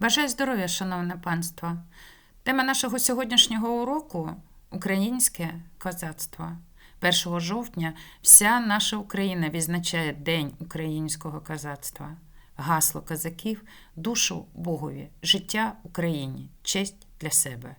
Бажаю здоров'я, шановне панство. Тема нашого сьогоднішнього уроку українське козацтво. 1 жовтня вся наша Україна відзначає День українського козацтва. Гасло козаків душу Богові, життя Україні, честь для себе.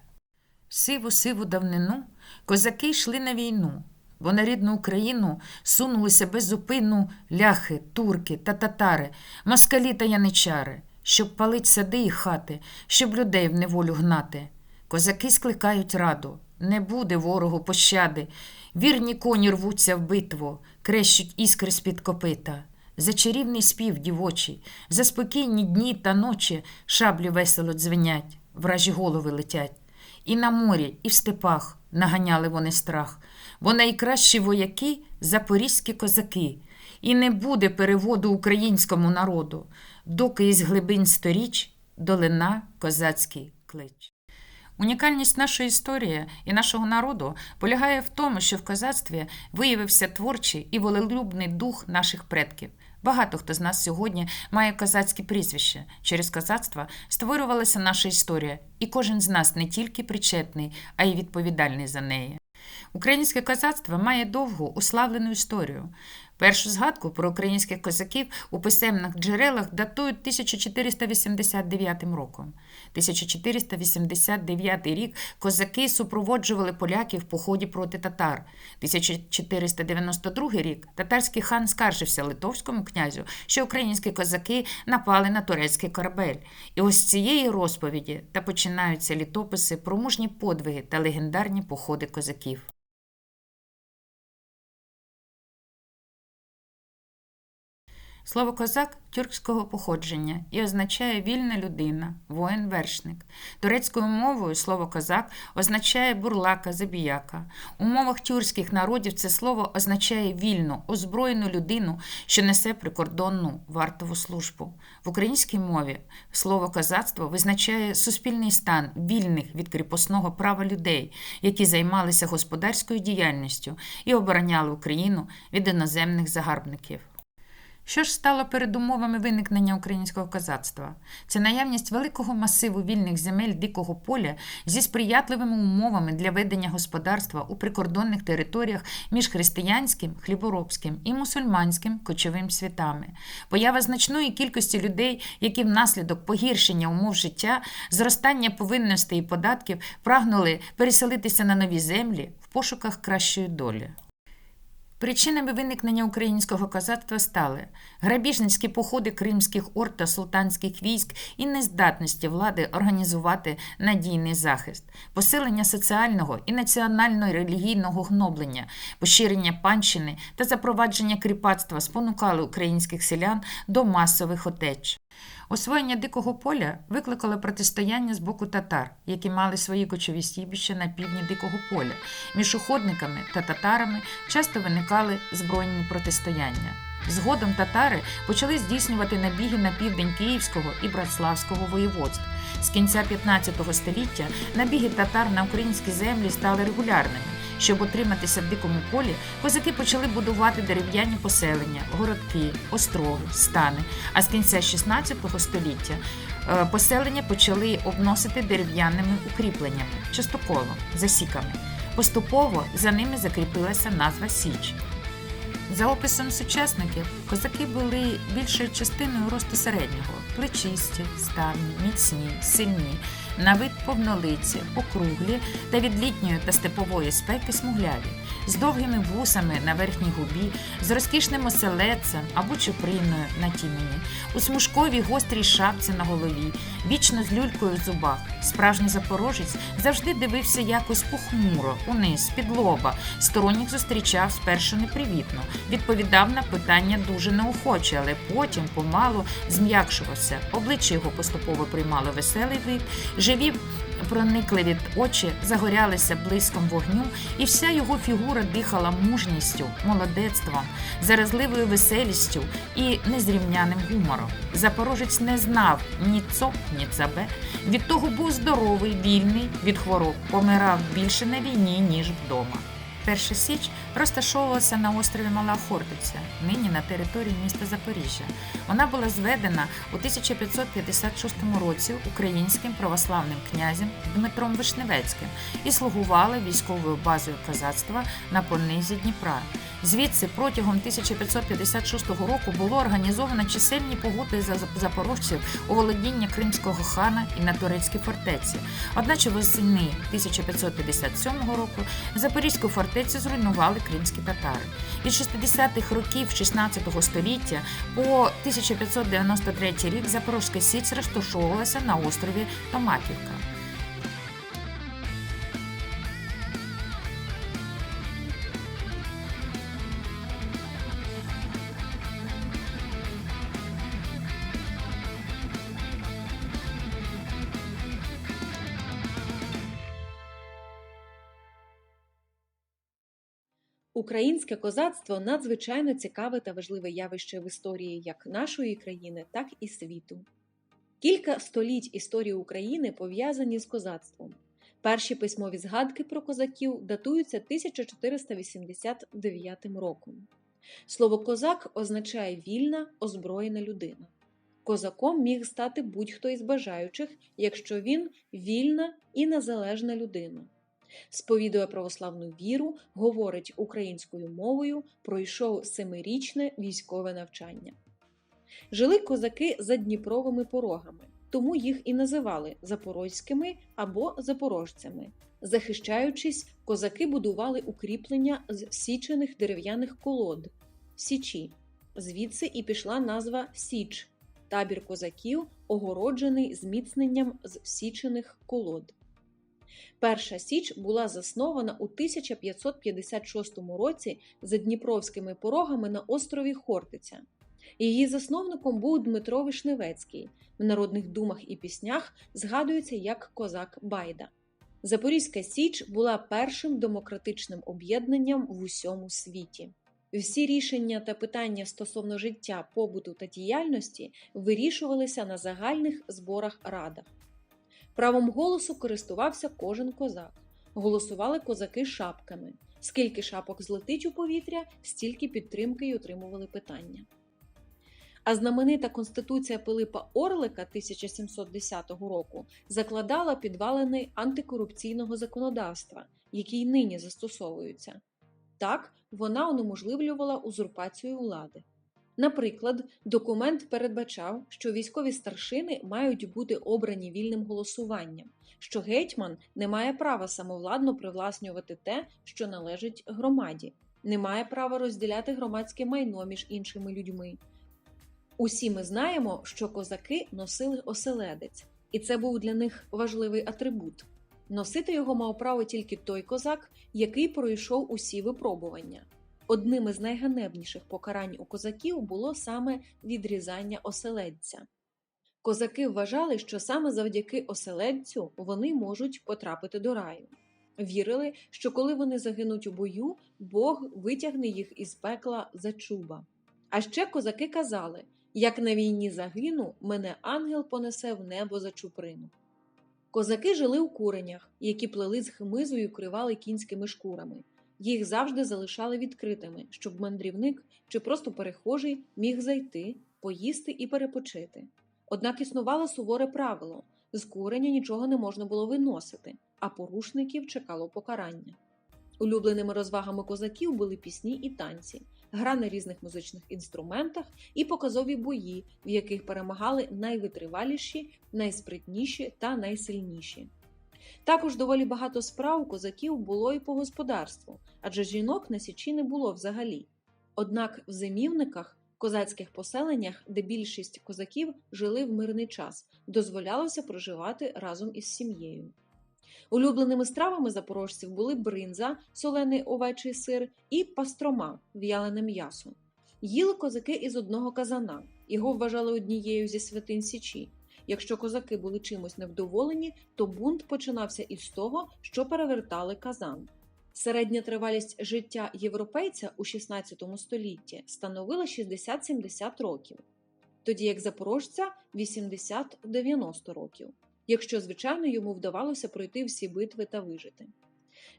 Сиву сиву давнину козаки йшли на війну, бо на рідну Україну сунулися без зупину ляхи, турки та татари, москалі та яничари, щоб палить сади і хати, щоб людей в неволю гнати. Козаки скликають раду, не буде ворогу пощади. Вірні коні рвуться в битву, крещуть іскри з-під копита. За чарівний спів дівочий, за спокійні дні та ночі шаблі весело дзвенять, вражі голови летять. І на морі, і в степах наганяли вони страх, бо найкращі вояки запорізькі козаки, і не буде переводу українському народу, доки із глибин сторіч долина козацький клич. Унікальність нашої історії і нашого народу полягає в тому, що в козацтві виявився творчий і волелюбний дух наших предків. Багато хто з нас сьогодні має козацькі прізвища. Через козацтво створювалася наша історія, і кожен з нас не тільки причетний, а й відповідальний за неї. Українське козацтво має довгу уславлену історію. Першу згадку про українських козаків у писемних джерелах датують 1489 роком. 1489 рік козаки супроводжували поляків в поході проти татар. 1492 рік татарський хан скаржився литовському князю, що українські козаки напали на турецький корабель. І ось з цієї розповіді та починаються літописи про мужні подвиги та легендарні походи козаків. Слово козак тюркського походження і означає вільна людина, воїн-вершник. Турецькою мовою слово козак означає бурлака, забіяка. У мовах тюркських народів це слово означає вільну, озброєну людину, що несе прикордонну вартову службу. В українській мові слово козацтво визначає суспільний стан вільних від кріпосного права людей, які займалися господарською діяльністю і обороняли Україну від іноземних загарбників. Що ж стало передумовами виникнення українського козацтва? Це наявність великого масиву вільних земель дикого поля зі сприятливими умовами для ведення господарства у прикордонних територіях між християнським, хліборобським і мусульманським кочовим світами, поява значної кількості людей, які внаслідок погіршення умов життя, зростання повинностей і податків прагнули переселитися на нові землі в пошуках кращої долі. Причинами виникнення українського козацтва стали грабіжницькі походи кримських орд та султанських військ і нездатності влади організувати надійний захист, посилення соціального і національно-релігійного гноблення, поширення панщини та запровадження кріпацтва спонукали українських селян до масових отеч. Освоєння дикого поля викликало протистояння з боку татар, які мали свої кочові стійбища на півдні дикого поля. Між уходниками та татарами часто виникали збройні протистояння. Згодом татари почали здійснювати набіги на південь Київського і Братславського воєводств. З кінця 15 століття набіги татар на українські землі стали регулярними. Щоб утриматися в дикому полі, козаки почали будувати дерев'яні поселення, городки, острови, стани. А з кінця 16 століття е, поселення почали обносити дерев'яними укріпленнями, частоколом, засіками. Поступово за ними закріпилася назва Січ. За описом сучасників, козаки були більшою частиною росту середнього, плечисті, ставні, міцні, сильні, на вид повнолиці, округлі та від літньої та степової спеки смугляві, з довгими вусами на верхній губі, з розкішним оселедцем або чуприною на тімені, у смужковій гострій шапці на голові, вічно з люлькою в зубах. Справжній запорожець завжди дивився якось похмуро, униз, під лоба, сторонніх зустрічав спершу непривітно, відповідав на питання дуже неохоче, але потім помалу зм'якшувався. Обличчя його поступово приймало веселий вид, живі проникливі очі загорялися блиском вогню, і вся його фігура дихала мужністю, молодецтвом, заразливою веселістю і незрівняним гумором. Запорожець не знав ні цо, ні цабе. Від того був здоровий, вільний від хвороб, помирав більше на війні, ніж вдома. Перша Січ розташовувалася на острові Мала Хортиця, нині на території міста Запоріжжя. Вона була зведена у 1556 році українським православним князем Дмитром Вишневецьким і слугувала військовою базою козацтва на понизі Дніпра. Звідси протягом 1556 року було організовано чисельні погоди за запорожців у володіння кримського хана і на турецькій фортеці. Одначе восени 1557 року Запорізьку фортецю зруйнували кримські татари. Від 60-х років 16 століття по 1593 рік Запорозька Січ розташовувалася на острові Томаківка. Українське козацтво надзвичайно цікаве та важливе явище в історії як нашої країни, так і світу. Кілька століть історії України пов'язані з козацтвом. Перші письмові згадки про козаків датуються 1489 роком. Слово козак означає вільна, озброєна людина. Козаком міг стати будь-хто із бажаючих, якщо він вільна і незалежна людина сповідує православну віру, говорить українською мовою, пройшов семирічне військове навчання. Жили козаки за Дніпровими порогами, тому їх і називали запорозькими або запорожцями. Захищаючись, козаки будували укріплення з січених дерев'яних колод січі. Звідси і пішла назва Січ табір козаків, огороджений зміцненням з січених колод. Перша Січ була заснована у 1556 році за Дніпровськими порогами на острові Хортиця. Її засновником був Дмитро Вишневецький. В народних думах і піснях згадується як козак Байда. Запорізька Січ була першим демократичним об'єднанням в усьому світі. Всі рішення та питання стосовно життя, побуту та діяльності вирішувалися на загальних зборах радах. Правом голосу користувався кожен козак. Голосували козаки шапками. Скільки шапок злетить у повітря, стільки підтримки й отримували питання. А знаменита Конституція Пилипа Орлика 1710 року закладала підвалини антикорупційного законодавства, які й нині застосовуються. Так, вона унеможливлювала узурпацію влади. Наприклад, документ передбачав, що військові старшини мають бути обрані вільним голосуванням, що гетьман не має права самовладно привласнювати те, що належить громаді, не має права розділяти громадське майно між іншими людьми. Усі ми знаємо, що козаки носили оселедець, і це був для них важливий атрибут. Носити його мав право тільки той козак, який пройшов усі випробування. Одним із найганебніших покарань у козаків було саме відрізання оселедця. Козаки вважали, що саме завдяки оселедцю вони можуть потрапити до раю. Вірили, що коли вони загинуть у бою, Бог витягне їх із пекла за чуба. А ще козаки казали як на війні загину, мене ангел понесе в небо за чуприну. Козаки жили у куренях, які плели з хмизу і укривали кінськими шкурами. Їх завжди залишали відкритими, щоб мандрівник чи просто перехожий міг зайти, поїсти і перепочити. Однак існувало суворе правило з куреня нічого не можна було виносити, а порушників чекало покарання. Улюбленими розвагами козаків були пісні і танці, гра на різних музичних інструментах і показові бої, в яких перемагали найвитриваліші, найспритніші та найсильніші. Також доволі багато справ козаків було і по господарству, адже жінок на січі не було взагалі. Однак в зимівниках, козацьких поселеннях, де більшість козаків жили в мирний час, дозволялося проживати разом із сім'єю. Улюбленими стравами запорожців були бринза, солений овечий сир і пастрома в'ялене м'ясо. Їли козаки із одного казана, його вважали однією зі святин Січі. Якщо козаки були чимось невдоволені, то бунт починався із того, що перевертали казан. Середня тривалість життя європейця у 16 столітті становила 60-70 років, тоді як запорожця 80-90 років, якщо, звичайно, йому вдавалося пройти всі битви та вижити.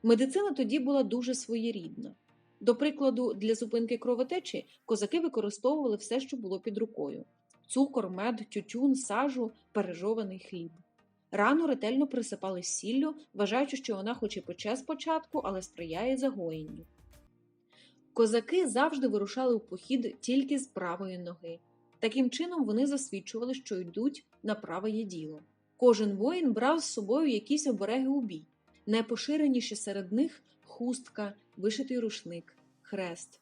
Медицина тоді була дуже своєрідна. До прикладу, для зупинки кровотечі козаки використовували все, що було під рукою: цукор, мед, тютюн, сажу, пережований хліб. Рану ретельно присипали сіллю, вважаючи, що вона хоч і пече спочатку, але сприяє загоєнню. Козаки завжди вирушали у похід тільки з правої ноги. Таким чином вони засвідчували, що йдуть на праве діло. Кожен воїн брав з собою якісь обереги у бій. Найпоширеніші серед них хустка, вишитий рушник, хрест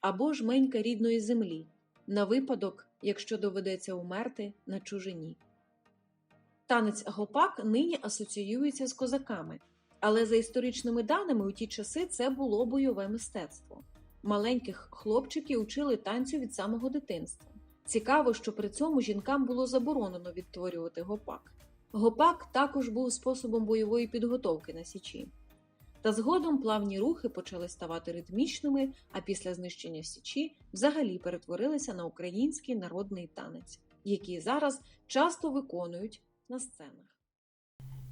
або жменька рідної землі на випадок, якщо доведеться умерти на чужині. Танець гопак нині асоціюється з козаками, але за історичними даними у ті часи це було бойове мистецтво. Маленьких хлопчиків учили танцю від самого дитинства. Цікаво, що при цьому жінкам було заборонено відтворювати гопак. Гопак також був способом бойової підготовки на січі. Та згодом плавні рухи почали ставати ритмічними, а після знищення січі взагалі перетворилися на український народний танець, який зараз часто виконують на сценах.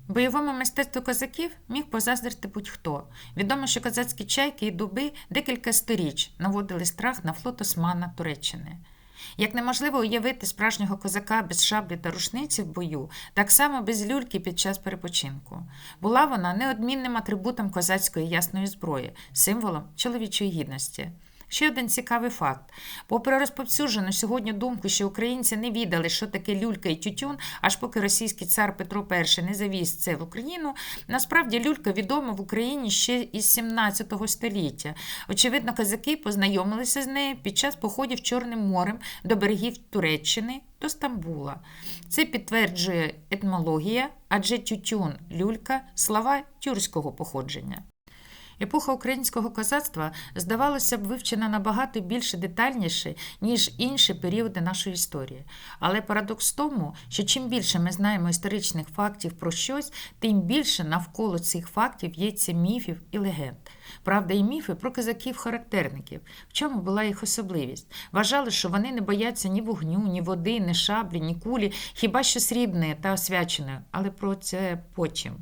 Бойовому мистецтву козаків міг позаздрити будь-хто. Відомо, що козацькі чайки і дуби декілька сторіч наводили страх на флот Османа Туреччини. Як неможливо уявити справжнього козака без шаблі та рушниці в бою, так само без люльки під час перепочинку. Була вона неодмінним атрибутом козацької ясної зброї, символом чоловічої гідності. Ще один цікавий факт. Попри розповсюджену сьогодні думку, що українці не відали, що таке люлька і тютюн, аж поки російський цар Петро І не завіз це в Україну, насправді люлька відома в Україні ще із 17 століття. Очевидно, козаки познайомилися з нею під час походів Чорним морем до берегів Туреччини до Стамбула. Це підтверджує етмологія, адже тютюн, люлька слова тюркського походження. Епоха українського козацтва, здавалося б, вивчена набагато більше детальніше, ніж інші періоди нашої історії. Але парадокс в тому, що чим більше ми знаємо історичних фактів про щось, тим більше навколо цих фактів є ці міфів і легенд. Правда, і міфи про козаків-характерників. В чому була їх особливість? Вважали, що вони не бояться ні вогню, ні води, ні шаблі, ні кулі, хіба що срібної та освяченої, але про це потім.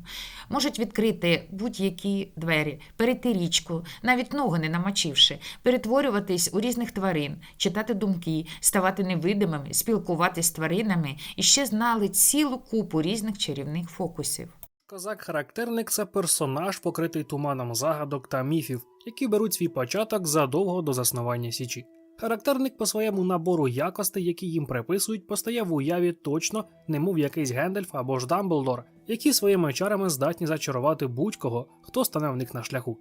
Можуть відкрити будь-які двері, перейти річку, навіть ноги не намочивши, перетворюватись у різних тварин, читати думки, ставати невидимими, спілкуватись з тваринами і ще знали цілу купу різних чарівних фокусів. Козак-характерник це персонаж, покритий туманом загадок та міфів, які беруть свій початок задовго до заснування Січі. Характерник по своєму набору якостей, які їм приписують, постає в уяві точно, немов якийсь Гендальф або ж Дамблдор, які своїми чарами здатні зачарувати будь-кого, хто стане в них на шляху.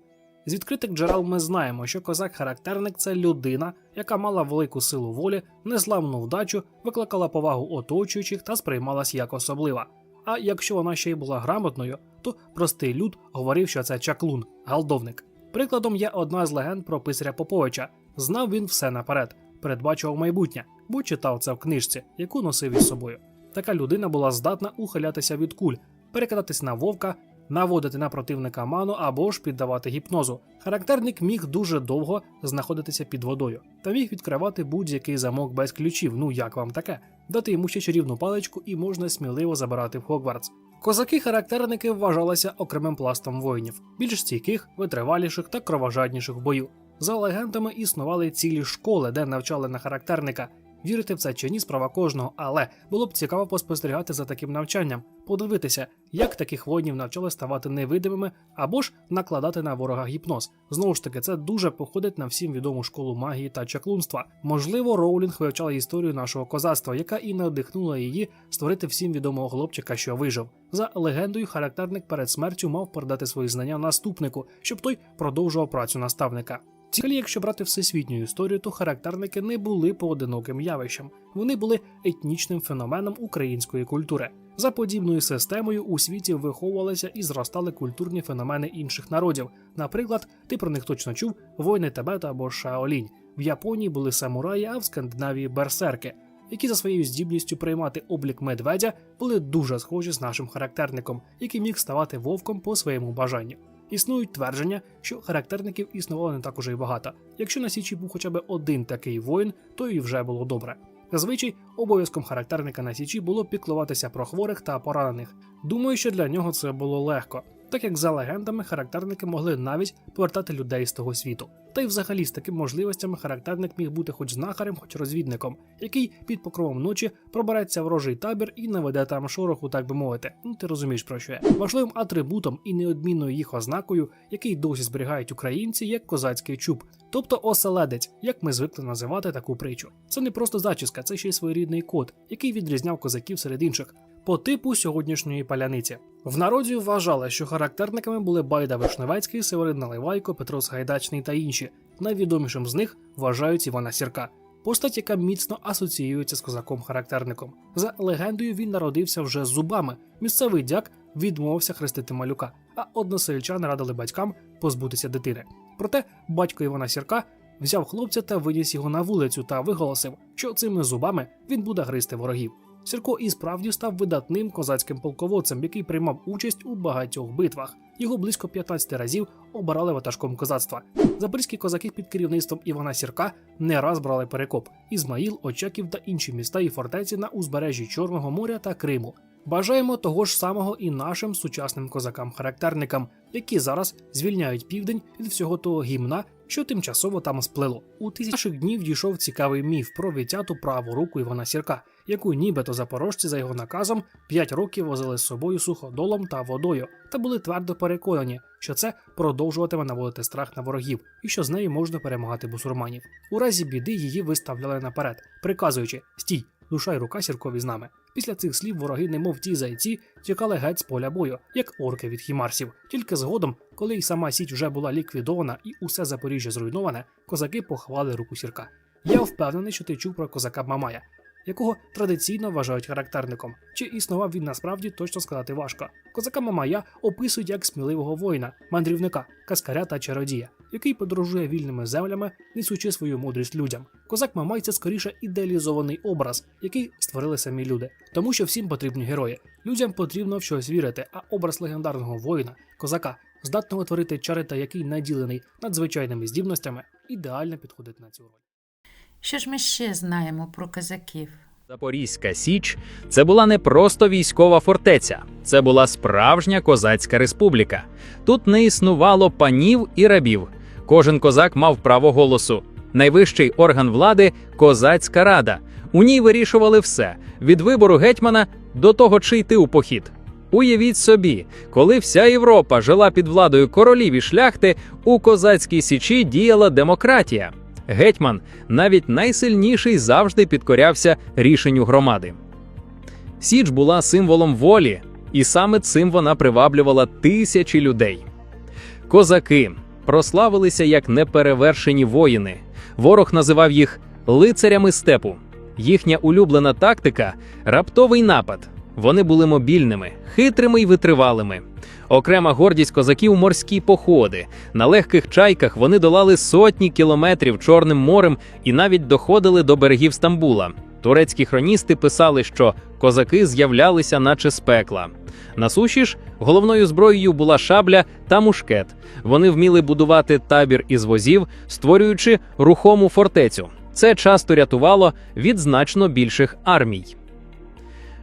З відкритих джерел ми знаємо, що козак-характерник це людина, яка мала велику силу волі, незламну вдачу, викликала повагу оточуючих та сприймалась як особлива. А якщо вона ще й була грамотною, то простий люд говорив, що це чаклун, галдовник. Прикладом є одна з легенд про писаря Поповича. Знав він все наперед, передбачував майбутнє, бо читав це в книжці, яку носив із собою. Така людина була здатна ухилятися від куль, перекидатись на вовка, наводити на противника ману або ж піддавати гіпнозу. Характерник міг дуже довго знаходитися під водою та міг відкривати будь-який замок без ключів. Ну як вам таке? Дати йому ще чарівну паличку і можна сміливо забирати в Хогвартс. Козаки-характерники вважалися окремим пластом воїнів, більш стійких, витриваліших та кровожадніших в бою. За легендами існували цілі школи, де навчали на характерника. Вірити в це чи ні справа кожного, але було б цікаво поспостерігати за таким навчанням, подивитися, як таких воїнів навчали ставати невидимими або ж накладати на ворога гіпноз. Знову ж таки, це дуже походить на всім відому школу магії та чаклунства. Можливо, Роулінг вивчала історію нашого козацтва, яка і надихнула її створити всім відомого хлопчика, що вижив. За легендою, характерник перед смертю мав передати свої знання наступнику, щоб той продовжував працю наставника. Цілі, якщо брати всесвітню історію, то характерники не були поодиноким явищем, вони були етнічним феноменом української культури. За подібною системою у світі виховувалися і зростали культурні феномени інших народів. Наприклад, ти про них точно чув воїни Тибета або Шаолінь. В Японії були самураї, а в Скандинавії берсерки, які за своєю здібністю приймати облік медведя були дуже схожі з нашим характерником, який міг ставати вовком по своєму бажанню. Існують твердження, що характерників існувало не так уже й багато. Якщо на січі був хоча б один такий воїн, то і вже було добре. Зазвичай обов'язком характерника на січі було піклуватися про хворих та поранених. Думаю, що для нього це було легко. Так як за легендами характерники могли навіть повертати людей з того світу. Та й взагалі з такими можливостями характерник міг бути хоч знахарем, хоч розвідником, який під покровом ночі пробереться ворожий табір і наведе там шороху, так би мовити. Ну ти розумієш про що я. Важливим атрибутом і неодмінною їх ознакою, який досі зберігають українці, є козацький чуб, тобто оселедець, як ми звикли називати таку притчу. Це не просто зачіска, це ще й своєрідний код, який відрізняв козаків серед інших. По типу сьогоднішньої паляниці в народі вважали, що характерниками були Байда Вишневецький, Северин Наливайко, Петро Сагайдачний та інші. Найвідомішим з них вважають Івана Сірка. Постать, яка міцно асоціюється з козаком-характерником. За легендою, він народився вже з зубами. Місцевий дяк відмовився хрестити малюка, а односельчани радили батькам позбутися дитини. Проте батько Івана Сірка взяв хлопця та виніс його на вулицю та виголосив, що цими зубами він буде гризти ворогів. Сірко і справді став видатним козацьким полководцем, який приймав участь у багатьох битвах. Його близько 15 разів обирали ватажком козацтва. Запорізькі козаки під керівництвом Івана Сірка не раз брали перекоп Ізмаїл, Очаків та інші міста і фортеці на узбережжі Чорного моря та Криму. Бажаємо того ж самого і нашим сучасним козакам-характерникам, які зараз звільняють південь від всього того гімна, що тимчасово там сплило. У тисячах днів дійшов цікавий міф про відтяту праву руку Івана Сірка, яку нібито запорожці за його наказом 5 років возили з собою суходолом та водою, та були твердо переконані, що це продовжуватиме наводити страх на ворогів і що з нею можна перемагати бусурманів. У разі біди її виставляли наперед, приказуючи Стій, душа й рука сіркові з нами. Після цих слів вороги, немов ті зайці, тікали геть з поля бою, як орки від хімарсів. Тільки згодом, коли й сама січ вже була ліквідована і усе Запоріжжя зруйноване, козаки поховали руку сірка. Я впевнений, що ти чув про козака Мамая, якого традиційно вважають характерником. Чи існував він насправді точно сказати важко. Козака Мамая описують як сміливого воїна, мандрівника, каскаря та чародія, який подорожує вільними землями, несучи свою мудрість людям. Козак Мамай це скоріше ідеалізований образ, який створили самі люди, тому що всім потрібні герої. Людям потрібно в щось вірити, а образ легендарного воїна, козака, здатного творити чари та який наділений надзвичайними здібностями, ідеально підходить на цю роль. Що ж ми ще знаємо про козаків? Запорізька Січ це була не просто військова фортеця, це була справжня козацька республіка. Тут не існувало панів і рабів. Кожен козак мав право голосу. Найвищий орган влади козацька рада. У ній вирішували все від вибору гетьмана до того, чи йти у похід. Уявіть собі, коли вся Європа жила під владою королів і шляхти, у козацькій січі діяла демократія. Гетьман, навіть найсильніший, завжди підкорявся рішенню громади. Січ була символом волі, і саме цим вона приваблювала тисячі людей. Козаки прославилися як неперевершені воїни. Ворог називав їх лицарями степу. Їхня улюблена тактика раптовий напад. Вони були мобільними, хитрими й витривалими. Окрема гордість козаків морські походи. На легких чайках вони долали сотні кілометрів Чорним морем і навіть доходили до берегів Стамбула. Турецькі хроністи писали, що козаки з'являлися, наче з пекла. На суші ж головною зброєю була шабля та мушкет. Вони вміли будувати табір із возів, створюючи рухому фортецю. Це часто рятувало від значно більших армій.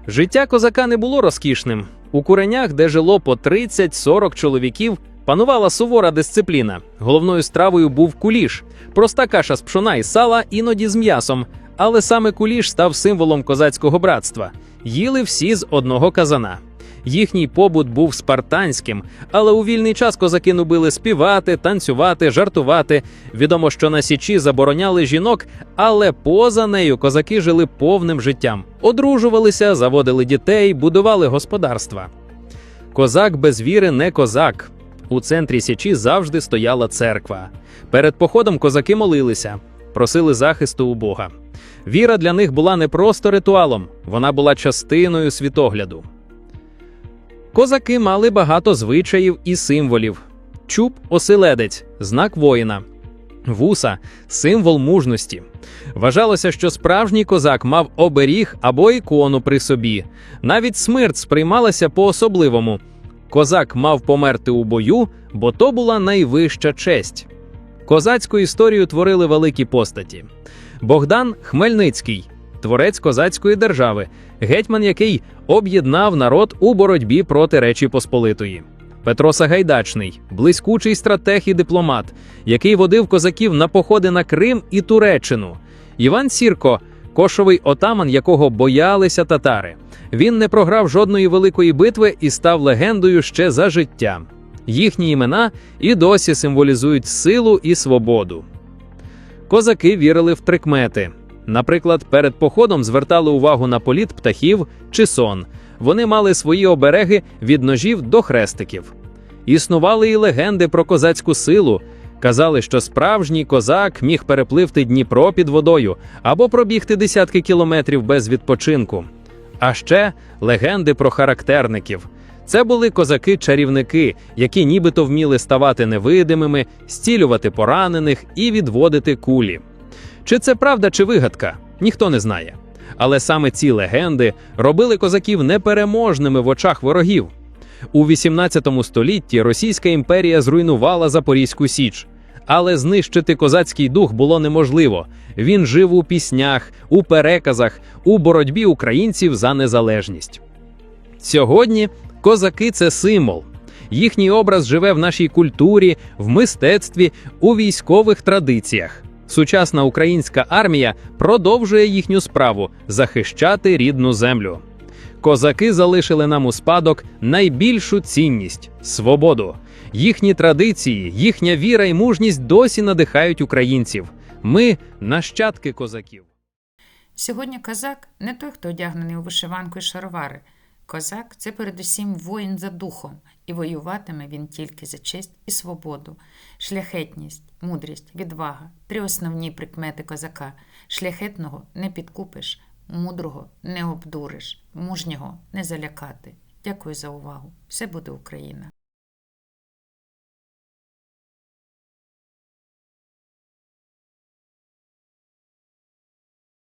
Життя козака не було розкішним. У куренях, де жило по 30-40 чоловіків, панувала сувора дисципліна. Головною стравою був куліш, проста каша з пшона і сала, іноді з м'ясом. Але саме куліш став символом козацького братства. Їли всі з одного казана. Їхній побут був спартанським, але у вільний час козаки любили співати, танцювати, жартувати. Відомо, що на січі забороняли жінок, але поза нею козаки жили повним життям, одружувалися, заводили дітей, будували господарства. Козак без віри не козак. У центрі січі завжди стояла церква. Перед походом козаки молилися, просили захисту у Бога. Віра для них була не просто ритуалом, вона була частиною світогляду. Козаки мали багато звичаїв і символів. Чуб оселедець, знак воїна, вуса символ мужності. Вважалося, що справжній козак мав оберіг або ікону при собі. Навіть смерть сприймалася по-особливому. Козак мав померти у бою, бо то була найвища честь. Козацьку історію творили великі постаті. Богдан Хмельницький, творець козацької держави, гетьман, який об'єднав народ у боротьбі проти Речі Посполитої. Петро Сагайдачний, блискучий стратег і дипломат, який водив козаків на походи на Крим і Туреччину. Іван Сірко, кошовий отаман, якого боялися татари. Він не програв жодної великої битви і став легендою ще за життя. Їхні імена і досі символізують силу і свободу. Козаки вірили в трикмети. Наприклад, перед походом звертали увагу на політ птахів чи сон. Вони мали свої обереги від ножів до хрестиків. Існували і легенди про козацьку силу. Казали, що справжній козак міг перепливти Дніпро під водою або пробігти десятки кілометрів без відпочинку. А ще легенди про характерників. Це були козаки-чарівники, які нібито вміли ставати невидимими, стілювати поранених і відводити кулі. Чи це правда чи вигадка, ніхто не знає. Але саме ці легенди робили козаків непереможними в очах ворогів. У 18 столітті Російська імперія зруйнувала Запорізьку Січ. Але знищити козацький дух було неможливо. Він жив у піснях, у переказах, у боротьбі українців за незалежність. Сьогодні козаки це символ. Їхній образ живе в нашій культурі, в мистецтві, у військових традиціях. Сучасна українська армія продовжує їхню справу захищати рідну землю. Козаки залишили нам у спадок найбільшу цінність свободу. Їхні традиції, їхня віра і мужність досі надихають українців. Ми нащадки козаків. Сьогодні козак не той, хто одягнений у вишиванку і шаровари. Козак це передусім воїн за духом, і воюватиме він тільки за честь і свободу, шляхетність, мудрість, відвага три основні прикмети козака. Шляхетного не підкупиш, мудрого не обдуриш, мужнього не залякати. Дякую за увагу. Все буде Україна!